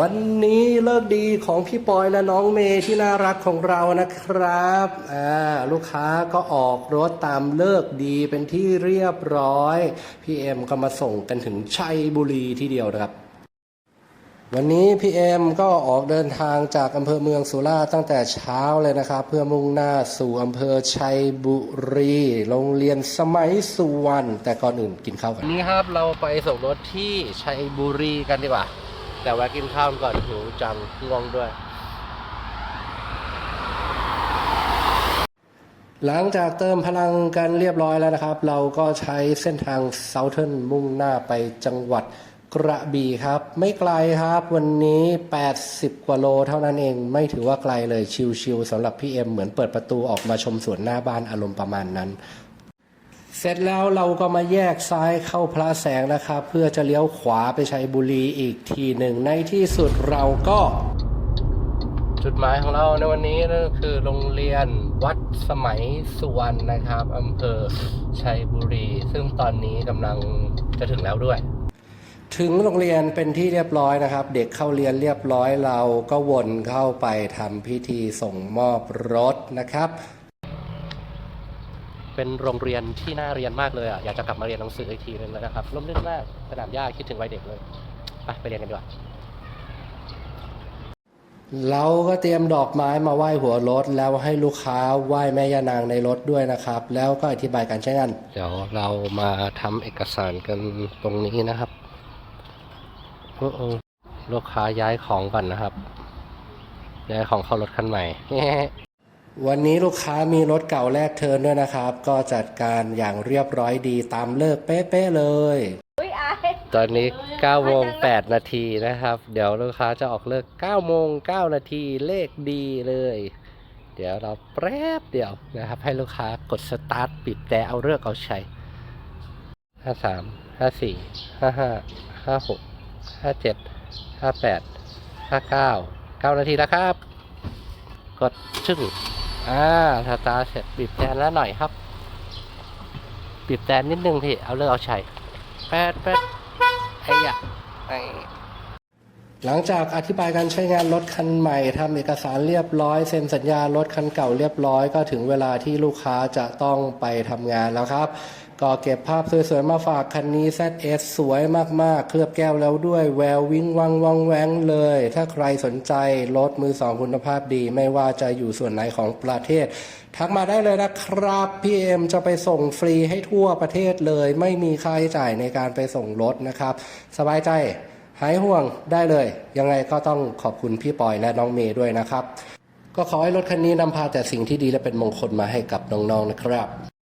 วันนี้เลิกดีของพี่ปอยและน้องเมย์ที่น่ารักของเรานะครับอ่าลูกค้าก็ออกรถตามเลิกดีเป็นที่เรียบร้อย พี่เอ็มก็มาส่งกันถึงชัยบุรีที่เดียวนะครับ วันนี้พี่เอ็มก็ออกเดินทางจากอำเภอเมืองสุราษฎร์ตั้งแต่เช้าเลยนะครับ เพื่อมุ่งหน้าสู่อำเภอชัยบุรี โรงเรียนสมัยสุวรรณแต่ก่อนอื่นกินข้าวกันนี่ครับเราไปส่งรถที่ชัยบุรีกันดีกว่า แต่แวะกินข้าวก่อนหิวจังง่วงด้วย หลังจากเติมพลังกันเรียบร้อยแล้วนะครับ เราก็ใช้เส้นทางเซาเทิร์นมุ่งหน้าไปจังหวัดกระบี่ครับ ไม่ไกลครับ วันนี้ 80 กว่าโลเท่านั้นเอง ไม่ถือว่าไกลเลยชิวๆสำหรับพี่เอ็มเหมือนเปิดประตูออกมาชมสวนหน้าบ้านอารมณ์ประมาณนั้น เสร็จแล้วเราก็มาแยกซ้ายเข้าพระแสงนะครับ เพื่อจะเลี้ยวขวาไปชัยบุรีอีกทีหนึ่งในที่สุดเราก็ จุดหมายของเราในวันนี้ก็คือโรงเรียนวัดสมัยสุวรรณนะครับอำเภอชัยบุรี ซึ่งตอนนี้กำลังจะถึงแล้วด้วย ถึงโรงเรียนเป็นที่เรียบร้อยนะครับ เด็กเข้าเรียนเรียบร้อยเราก็วนเข้าไปทำพิธีส่งมอบรถนะครับ เป็นโรงเรียนที่น่าเรียนมากเลยอะอยากจะกลับมาเรียนหนังสืออีกทีนึงแล้วนะครับร่มรื่นมากสนามหญ้าคิดถึงวัยเด็กเลยไปไปเรียนกันดีกว่าเราก็เตรียมดอกไม้มาไหว้หัวรถ แล้วให้ลูกค้าไหว้แม่ย่านางในรถด้วยนะครับ แล้วก็อธิบายการใช้งานเดี๋ยวเรามาทำเอกสารกันตรงนี้นะครับโอ้โอ้ลูกค้าย้ายของก่อนนะครับย้ายของเข้ารถคันใหม่ วันนี้ลูกค้ามีรถเก่าแลกเทิร์นด้วยนะครับ ก็จัดการอย่างเรียบร้อยดีตามเลิกเป๊ะๆเลย อุ้ยอายตอนนี้9โมง8นาทีนะครับ เดี๋ยวลูกค้าจะออกเลิก9โมง9นาทีเลขดีเลย เดี๋ยวเราแป๊บเดียวนะครับ ให้ลูกค้ากดสตาร์ทปิดแต่เอาเลิกเอาใช้53 54 55 56 57 58 59 9นาทีแล้วครับ กดชึ่ง อ่าสตาร์เสร็จบีบแตนแล้วหน่อยครับบีบแตนนิดนึงพี่เอาเลิกเอาชัยแป๊ดแป๊ดไอ้ยะไอ้ หลังจากอธิบายการใช้งานรถคันใหม่ทำเอกสารเรียบร้อยเซ็นสัญญารถคันเก่าเรียบร้อย ก็ถึงเวลาที่ลูกค้าจะต้องไปทำงานแล้วครับ ก็เก็บภาพสวยๆมาฝากคันนี้ ZS สวยมากๆ เคลือบแก้วแล้วด้วยแวววิ่งวังวังแหวงเลย ถ้าใครสนใจรถมือสองคุณภาพดี ไม่ว่าจะอยู่ส่วนไหนของประเทศ ทักมาได้เลยนะครับพี่เอ็มจะไปส่งฟรีให้ทั่วประเทศเลย ไม่มีค่าใช้จ่ายในการไปส่งรถนะครับ สบายใจ หายห่วงได้เลย ยังไงก็ต้องขอบคุณพี่ปอยและน้องเมย์ด้วยนะครับ ก็ขอให้รถคันนี้นำพาแต่สิ่งที่ดีและเป็นมงคลมาให้กับน้องๆนะครับ